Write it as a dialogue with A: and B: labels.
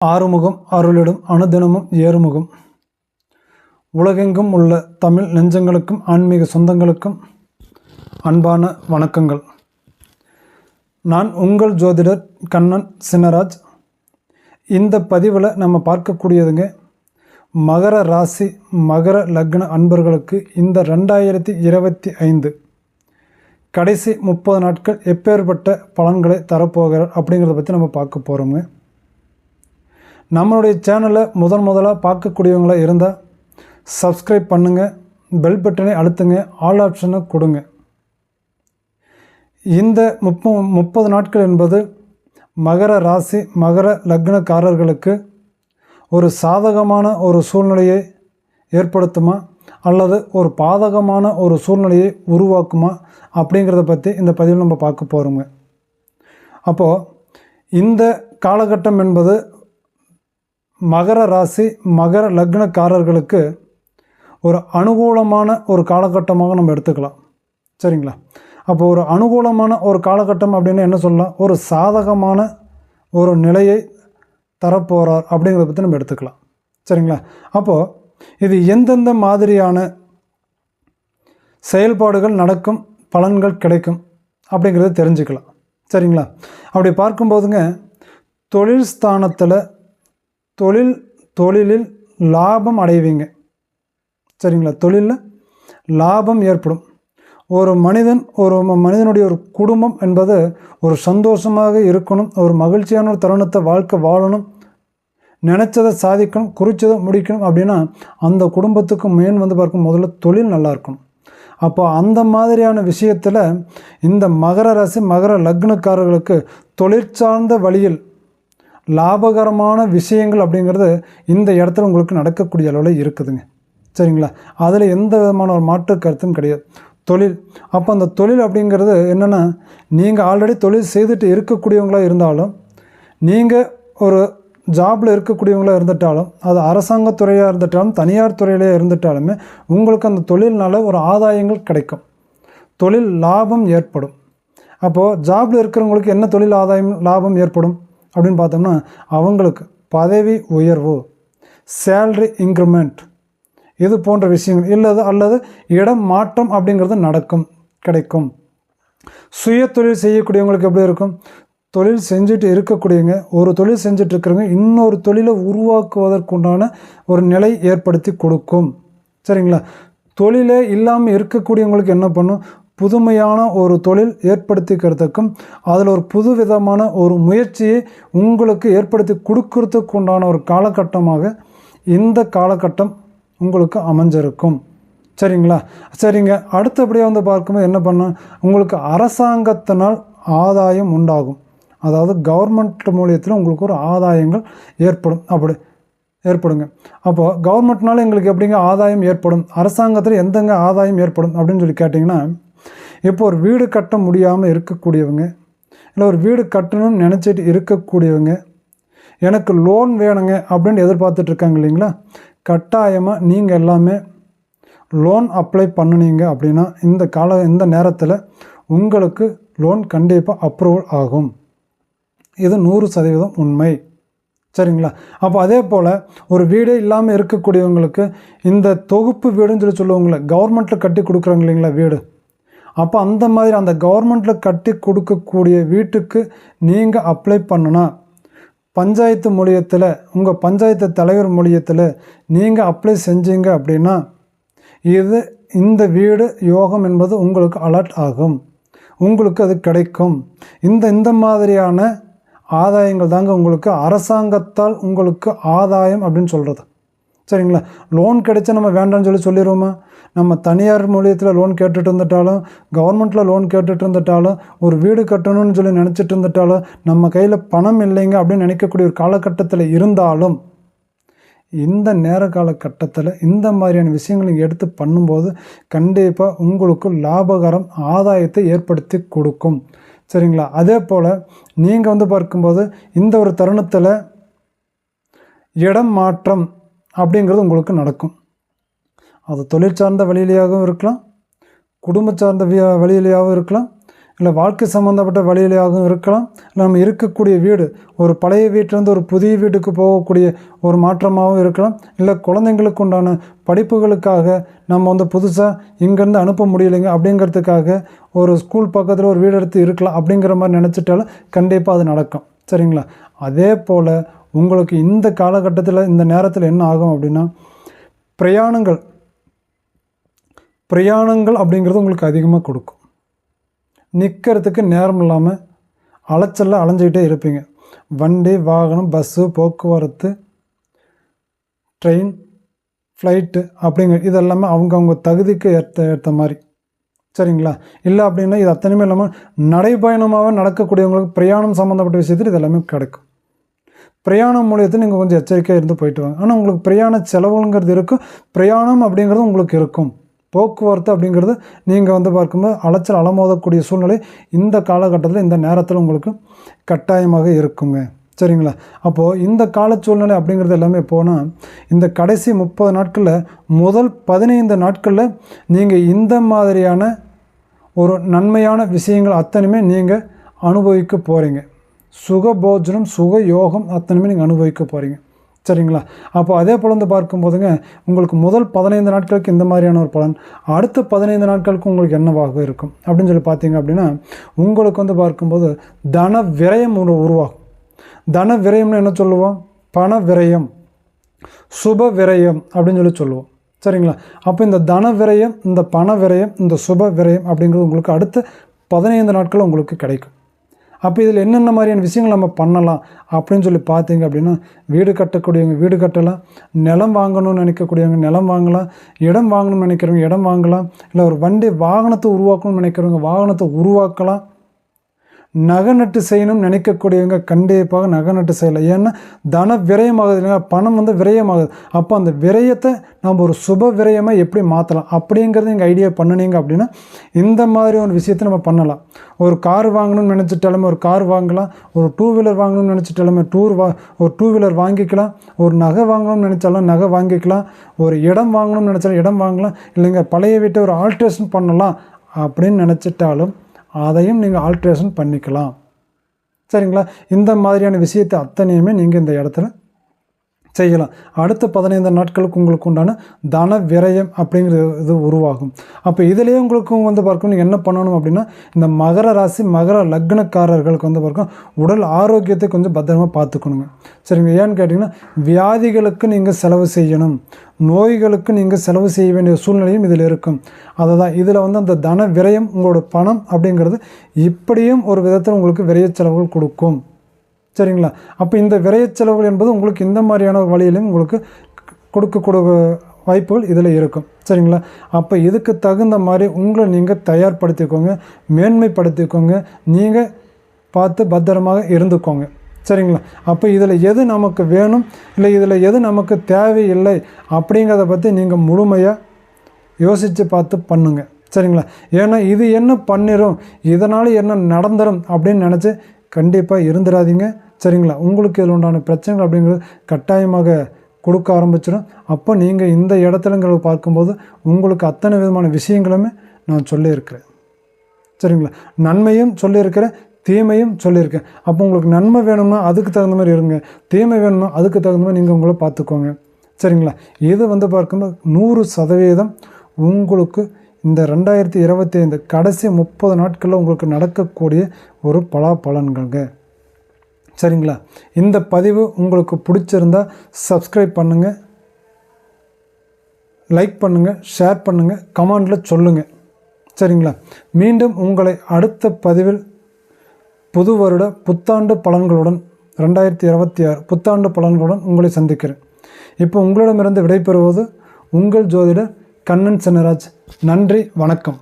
A: ஆறுமுகம் அருளிடும் அனுதினமும் ஏறுமுகம். உலகெங்கும் உள்ள தமிழ் நெஞ்சங்களுக்கும் ஆன்மீக சொந்தங்களுக்கும் அன்பான வணக்கங்கள். நான் உங்கள் ஜோதிடர் கண்ணன் சின்னராஜ். இந்த பதிவில் நம்ம பார்க்கக்கூடியதுங்க மகர ராசி மகர லக்ன அன்பர்களுக்கு இந்த ரெண்டாயிரத்தி இருபத்தி ஐந்து கடைசி முப்பது நாட்கள் எப்பேற்பட்ட பலன்களை தரப்போகிறார் அப்படிங்கிறத பற்றி நம்ம பார்க்க போகிறோங்க நம்மளுடைய சேனலை முதன் முதலாக பார்க்கக்கூடியவங்களாக இருந்தால் சப்ஸ்கிரைப் பண்ணுங்கள் பெல் பட்டனை அழுத்துங்க ஆல் ஆப்ஷனை கொடுங்க. இந்த முப்ப முப்பது நாட்கள் என்பது மகர ராசி மகர லக்னக்காரர்களுக்கு ஒரு சாதகமான ஒரு சூழ்நிலையை ஏற்படுத்துமா? அல்லது ஒரு பாதகமான ஒரு சூழ்நிலையை உருவாக்குமா? அப்படிங்கிறத பற்றி இந்த பதிவில் நம்ம பார்க்க போகிறோங்க அப்போது இந்த காலகட்டம் என்பது மகர ராசி மகர லக்னக்காரர்களுக்கு ஒரு அனுகூலமான ஒரு காலகட்டமாக நம்ம எடுத்துக்கலாம். சரிங்களா? அப்போ ஒரு அனுகூலமான ஒரு காலகட்டம் அப்படின்னு என்ன சொல்லலாம்? ஒரு சாதகமான ஒரு நிலையை தரப்போகிறார் அப்படிங்கிறத பற்றி நம்ம எடுத்துக்கலாம். சரிங்களா? அப்போது இது எந்தெந்த மாதிரியான செயல்பாடுகள் நடக்கும் பலன்கள் கிடைக்கும் அப்படிங்கிறத தெரிஞ்சுக்கலாம். சரிங்களா? அப்படி பார்க்கும்போதுங்க தொழில் ஸ்தானத்தில் தொழில் தொழிலில் லாபம் அடைவீங்க. சரிங்களா? தொழிலில் லாபம் ஏற்படும். ஒரு மனிதன் ஒரு மனிதனுடைய ஒரு குடும்பம் என்பது ஒரு சந்தோஷமாக இருக்கணும் ஒரு மகிழ்ச்சியான ஒரு தருணத்தை வாழ்க்கை வாழணும் நினச்சதை சாதிக்கணும் குறிச்சதை முடிக்கணும் அப்படின்னா அந்த குடும்பத்துக்கு மெயின் வந்து பார்க்கும் முதல்ல தொழில் நல்லா இருக்கணும். அப்போ அந்த மாதிரியான விஷயத்தில் இந்த மகர ராசி மகர லக்னக்காரர்களுக்கு தொழிற்சார்ந்த வழியில் லாபகரமான விஷயங்கள் அப்படிங்கிறது இந்த இடத்துல உங்களுக்கு நடக்கக்கூடிய அளவில் இருக்குதுங்க. சரிங்களா? அதில் எந்த விதமான ஒரு மாற்று கருத்தும் கிடையாது. தொழில். அப்போ அந்த தொழில் அப்படிங்கிறது என்னென்னா நீங்கள் ஆல்ரெடி தொழில் செய்துட்டு இருக்கக்கூடியவங்களாக இருந்தாலும் நீங்கள் ஒரு ஜாபில் இருக்கக்கூடியவங்களாக இருந்துட்டாலும் அது அரசாங்க துறையாக இருந்துட்டாலும் தனியார் துறையிலே இருந்துட்டாலுமே உங்களுக்கு அந்த தொழில்னால ஒரு ஆதாயங்கள் கிடைக்கும். தொழில் லாபம் ஏற்படும். அப்போது ஜாபில் இருக்கிறவங்களுக்கு என்ன தொழில் ஆதாயம் லாபம் ஏற்படும்? அப்படின்னு பார்த்தோம்னா அவங்களுக்கு பதவி உயர்வு சேல்ரி இன்க்ரிமெண்ட் இது போன்ற விஷயங்கள் இல்லது அல்லது இடம் மாற்றம் அப்படிங்கிறது நடக்கும் கிடைக்கும். சுய தொழில் செய்யக்கூடியவங்களுக்கு எப்படி இருக்கும்? தொழில் செஞ்சுட்டு இருக்கக்கூடியவங்க ஒரு தொழில் செஞ்சுட்டு இருக்கிறவங்க இன்னொரு தொழிலை உருவாக்குவதற்குண்டான ஒரு நிலை ஏற்படுத்தி கொடுக்கும். சரிங்களா? தொழிலே இல்லாமல் இருக்கக்கூடியவங்களுக்கு என்ன பண்ணும்? புதுமையான ஒரு தொழில் ஏற்படுத்திக்கிறதுக்கும் அதில் ஒரு புது விதமான ஒரு முயற்சியை உங்களுக்கு ஏற்படுத்தி கொடுக்கறதுக்கு உண்டான ஒரு காலகட்டமாக இந்த காலகட்டம் உங்களுக்கு அமைஞ்சிருக்கும். சரிங்களா? சரிங்க. அடுத்தபடியாக வந்து பார்க்கும்போது என்ன பண்ண உங்களுக்கு அரசாங்கத்தினால் ஆதாயம் உண்டாகும். அதாவது கவர்மெண்ட் மூலியத்தில் உங்களுக்கு ஒரு ஆதாயங்கள் ஏற்படும். அப்படி ஏற்படுங்க. அப்போது கவர்மெண்ட்னால எங்களுக்கு எப்படிங்க ஆதாயம் ஏற்படும்? அரசாங்கத்தில் எந்தெங்க ஆதாயம் ஏற்படும் அப்படின்னு சொல்லி கேட்டிங்கன்னா இப்போ ஒரு வீடு கட்ட முடியாமல் இருக்கக்கூடியவங்க இல்லை ஒரு வீடு கட்டணும்னு நினச்சிட்டு இருக்கக்கூடியவங்க எனக்கு லோன் வேணுங்க அப்படின்னு எதிர்பார்த்துட்டு இருக்காங்க இல்லைங்களா? கட்டாயமாக நீங்கள் எல்லாமே லோன் அப்ளை பண்ணுனீங்க அப்படின்னா இந்த கால இந்த நேரத்தில் உங்களுக்கு லோன் கண்டிப்பாக அப்ரூவல் ஆகும். இது நூறு சதவீதம் உண்மை. சரிங்களா? அப்போ அதே போல் ஒரு வீடே இல்லாமல் இருக்கக்கூடியவங்களுக்கு இந்த தொகுப்பு வீடுன்னு சொல்லி சொல்லுவாங்களே கவர்மெண்ட்டில் கட்டி கொடுக்குறாங்க இல்லைங்களா வீடு? அப்போ அந்த மாதிரி அந்த கவர்மெண்ட்டில் கட்டி கொடுக்கக்கூடிய வீட்டுக்கு நீங்கள் அப்ளை பண்ணுனா பஞ்சாயத்து மூலியத்தில் உங்கள் பஞ்சாயத்து தலைவர் மூலியத்தில் நீங்கள் அப்ளை செஞ்சீங்க அப்படின்னா இது இந்த வீடு யோகம் என்பது உங்களுக்கு அலர்ட் ஆகும். உங்களுக்கு அது கிடைக்கும். இந்த இந்த மாதிரியான ஆதாயங்கள் தாங்க உங்களுக்கு அரசாங்கத்தால் உங்களுக்கு ஆதாயம் அப்படின்னு சொல்கிறது சரிங்களா? லோன் கிடைச்சா நம்ம வேண்டாம்னு சொல்லி சொல்லிடுவோமா நம்ம தனியார் மூலியத்தில் லோன் கேட்டுட்டு இருந்துட்டாலும் கவர்மெண்ட்டில் லோன் கேட்டுட்டு இருந்துட்டாலும் ஒரு வீடு கட்டணும்னு சொல்லி நினச்சிட்டு இருந்துட்டாலும் நம்ம கையில் பணம் இல்லைங்க அப்படின்னு நினைக்கக்கூடிய ஒரு காலகட்டத்தில் இருந்தாலும் இந்த நேர காலகட்டத்தில் இந்த மாதிரியான விஷயங்களை எடுத்து பண்ணும்போது கண்டிப்பாக உங்களுக்கு லாபகரம் ஆதாயத்தை ஏற்படுத்தி கொடுக்கும். சரிங்களா? அதே போல் நீங்கள் வந்து பார்க்கும்போது இந்த ஒரு தருணத்தில் இடம் மாற்றம் அப்படிங்கிறது உங்களுக்கு நடக்கும். அது தொழில் சார்ந்த வழியிலேயாகவும் இருக்கலாம் குடும்ப சார்ந்த வழியிலேயாகவும் இருக்கலாம் இல்லை வாழ்க்கை சம்மந்தப்பட்ட வழியிலேயாகவும் இருக்கலாம். இல்லை நம்ம இருக்கக்கூடிய வீடு ஒரு பழைய வீட்டிலேருந்து ஒரு புதிய வீட்டுக்கு போகக்கூடிய ஒரு மாற்றமாகவும் இருக்கலாம். இல்லை குழந்தைங்களுக்கு உண்டான படிப்புகளுக்காக நம்ம வந்து புதுசாக இங்கேருந்து அனுப்ப முடியலைங்க அப்படிங்கிறதுக்காக ஒரு ஸ்கூல் பக்கத்தில் ஒரு வீடு எடுத்து இருக்கலாம் அப்படிங்கிற மாதிரி நினச்சிட்டாலும் கண்டிப்பாக அது நடக்கும். சரிங்களா? அதே போல் உங்களுக்கு இந்த காலகட்டத்தில் இந்த நேரத்தில் என்ன ஆகும் அப்படின்னா பிரயாணங்கள் பிரயாணங்கள் அப்படிங்கிறது உங்களுக்கு அதிகமாக கொடுக்கும். நிற்கிறதுக்கு நேரம் இல்லாமல் அலைச்சலில் அலைஞ்சிக்கிட்டே இருப்பீங்க. வண்டி வாகனம் பஸ்ஸு போக்குவரத்து ட்ரெயின் ஃப்ளைட்டு அப்படிங்க இதெல்லாமே அவங்கவுங்க தகுதிக்கு ஏற்ற ஏற்ற மாதிரி. சரிங்களா? இல்லை அப்படின்னா இது அத்தனையுமே இல்லாமல் நடைப்பயணமாகவே நடக்கக்கூடியவங்களுக்கு பிரயாணம் சம்மந்தப்பட்ட விஷயத்தில் இது எல்லாமே கிடைக்கும். பிரயாணம் மூலியத்தில் நீங்கள் கொஞ்சம் எச்சரிக்கையாக இருந்து போயிட்டு வாங்க. ஆனால் உங்களுக்கு பிரயாண செலவுங்கிறது இருக்கும் பிரயாணம் அப்படிங்கிறது உங்களுக்கு இருக்கும். போக்குவரத்து அப்படிங்கிறது நீங்கள் வந்து பார்க்கும்போது அலைச்சல் அலமோதக்கூடிய சூழ்நிலை இந்த காலகட்டத்தில் இந்த நேரத்தில் உங்களுக்கு கட்டாயமாக இருக்குங்க. சரிங்களா? அப்போது இந்த கால சூழ்நிலை அப்படிங்கிறது எல்லாமே போனால் இந்த கடைசி முப்பது நாட்களில் முதல் பதினைந்து நாட்களில் நீங்கள் இந்த மாதிரியான ஒரு நன்மையான விஷயங்கள் அத்தனையுமே நீங்கள் அனுபவிக்க போகிறீங்க சுகபோஜனம் சுக யோகம் அத்தனையுமே நீங்கள் அனுபவிக்க போகிறீங்க சரிங்களா? அப்போ அதே போல் வந்து பார்க்கும்போதுங்க உங்களுக்கு முதல் பதினைந்து நாட்களுக்கு இந்த மாதிரியான ஒரு பலன் அடுத்த பதினைந்து நாட்களுக்கு உங்களுக்கு என்னவாக இருக்கும்? அப்படின்னு சொல்லி பார்த்தீங்க அப்படின்னா உங்களுக்கு வந்து பார்க்கும்போது தன விரயம் உருவாகும். தன விரயம்னு என்ன சொல்லுவோம்? பண விரயம் சுப விரயம் அப்படின்னு சொல்லி சொல்லுவோம். சரிங்களா? அப்போ இந்த தன விரயம் இந்த பண விரயம் இந்த சுப விரயம் அப்படிங்கிறது உங்களுக்கு அடுத்த பதினைந்து நாட்கள் உங்களுக்கு கிடைக்கும். அப்போ இதில் என்னென்ன மாதிரியான விஷயங்கள் நம்ம பண்ணலாம் அப்படின்னு சொல்லி பார்த்தீங்க அப்படின்னா வீடு கட்டக்கூடியவங்க வீடு கட்டலாம் நிலம் வாங்கணும்னு நினைக்கக்கூடியவங்க நிலம் வாங்கலாம் இடம் வாங்கணும்னு நினைக்கிறவங்க இடம் வாங்கலாம் இல்லை ஒரு வண்டி வாகனத்தை உருவாக்கணும்னு நினைக்கிறவங்க வாகனத்தை உருவாக்கலாம். நகை நட்டு செய்யணும்னு நினைக்கக்கூடியவங்க கண்டிப்பாக நகை நட்டு செய்யலை ஏன்னா தன விரயமாகுது இல்லைன்னா பணம் வந்து விரயமாகுது. அப்போ அந்த விரயத்தை நம்ம ஒரு சுப விரயமாக எப்படி மாற்றலாம் அப்படிங்கிறத எங்கள் ஐடியா பண்ணினீங்க அப்படின்னா இந்த மாதிரி ஒரு விஷயத்தை நம்ம பண்ணலாம். ஒரு கார் வாங்கணும்னு நினச்சிட்டாலுமே ஒரு கார் வாங்கலாம். ஒரு டூ வீலர் வாங்கணும்னு நினச்சிட்டாலுமே டூர் வா ஒரு டூ வீலர் வாங்கிக்கலாம். ஒரு நகை வாங்கணும்னு நினச்சாலும் நகை வாங்கிக்கலாம். ஒரு இடம் வாங்கணும்னு நினச்சாலும் இடம் வாங்கலாம். இல்லைங்க பழைய வீட்டை ஒரு ஆல்ட்ரேஷன் பண்ணலாம் அப்படின்னு நினச்சிட்டாலும் அதையும் நீங்கள் ஆல்ட்ரேஷன் பண்ணிக்கலாம். சரிங்களா? இந்த மாதிரியான விஷயத்தை அத்தனையுமே நீங்கள் இந்த இடத்துல செய்யலாம். அடுத்த பதினைந்து நாட்களுக்கு உங்களுக்கு உண்டான தன விரயம் அப்படிங்கிறது இது உருவாகும். அப்போ இதுலேயே உங்களுக்கும் வந்து பார்க்கணும் நீங்கள் என்ன பண்ணணும் அப்படின்னா இந்த மகர ராசி மகர லக்னக்காரர்களுக்கு வந்து பார்க்கணும் உடல் ஆரோக்கியத்தை கொஞ்சம் பத்திரமா பார்த்துக்கணுங்க. சரிங்க ஏன்னு கேட்டிங்கன்னா வியாதிகளுக்கு நீங்கள் செலவு செய்யணும். நோய்களுக்கு நீங்கள் செலவு செய்ய வேண்டிய சூழ்நிலையும் இதில் இருக்கும். அதை தான் இதில் வந்து அந்த தன விரயம் உங்களோட பணம் அப்படிங்கிறது இப்படியும் ஒரு விதத்தில் உங்களுக்கு விரைய செலவுகள் கொடுக்கும். சரிங்களா? அப்போ இந்த விரைய செலவுகள் என்பது உங்களுக்கு இந்த மாதிரியான வழியிலும் உங்களுக்கு கொடுக்கக்கூடிய வாய்ப்புகள் இதில் இருக்கும். சரிங்களா? அப்போ இதுக்கு தகுந்த மாதிரி உங்களை நீங்கள் தயார்படுத்திக்கோங்க மேன்மைப்படுத்திக்கோங்க நீங்கள் பார்த்து பத்திரமாக இருந்துக்கோங்க. சரிங்களா? அப்போ இதில் எது நமக்கு வேணும் இல்லை இதில் எது நமக்கு தேவையில்லை அப்படிங்கிறத பற்றி நீங்கள் முழுமையாக யோசித்து பார்த்து பண்ணுங்க. சரிங்களா? ஏன்னா இது என்ன பண்ணிடும் இதனால் என்ன நடந்துடும் அப்படின்னு நினச்சி கண்டிப்பாக இருந்துடாதீங்க. சரிங்களா? உங்களுக்கு இதில் உண்டான பிரச்சனைகள் அப்படிங்கிறது கட்டாயமாக கொடுக்க ஆரம்பிச்சிடும். அப்போ நீங்கள் இந்த இடத்துலங்கிறத பார்க்கும்போது உங்களுக்கு அத்தனை விதமான விஷயங்களுமே நான் சொல்லியிருக்கிறேன். சரிங்களா? நன்மையும் சொல்லியிருக்கிறேன் தீமையும் சொல்லியிருக்கேன். அப்போ உங்களுக்கு நன்மை வேணும்னா அதுக்கு தகுந்த மாதிரி இருங்க. தீமை வேணும்னா அதுக்கு தகுந்த மாதிரி நீங்கள் உங்களை பார்த்துக்கோங்க. சரிங்களா? இது வந்து பார்க்கும்போது நூறு சதவீதம் உங்களுக்கு இந்த ரெண்டாயிரத்தி இருபத்தி ஐந்து கடைசி முப்பது நாட்களில் உங்களுக்கு நடக்கக்கூடிய ஒரு பலாபலன்கள்ங்க சரிங்களா? இந்த பதிவு உங்களுக்கு பிடிச்சிருந்தா சப்ஸ்கிரைப் பண்ணுங்கள் லைக் பண்ணுங்கள் ஷேர் பண்ணுங்கள் கமெண்டில் சொல்லுங்கள் சரிங்களா? மீண்டும் உங்களை அடுத்த பதிவில் புது வருட புத்தாண்டு பலன்களுடன் ரெண்டாயிரத்தி இருபத்தி ஆறு புத்தாண்டு பலன்களுடன் உங்களை சந்திக்கிறேன். இப்போ உங்களிடமிருந்து விடைபெறுவது உங்கள் ஜோதிடர் கண்ணன் சென்னராஜ். நன்றி வணக்கம்.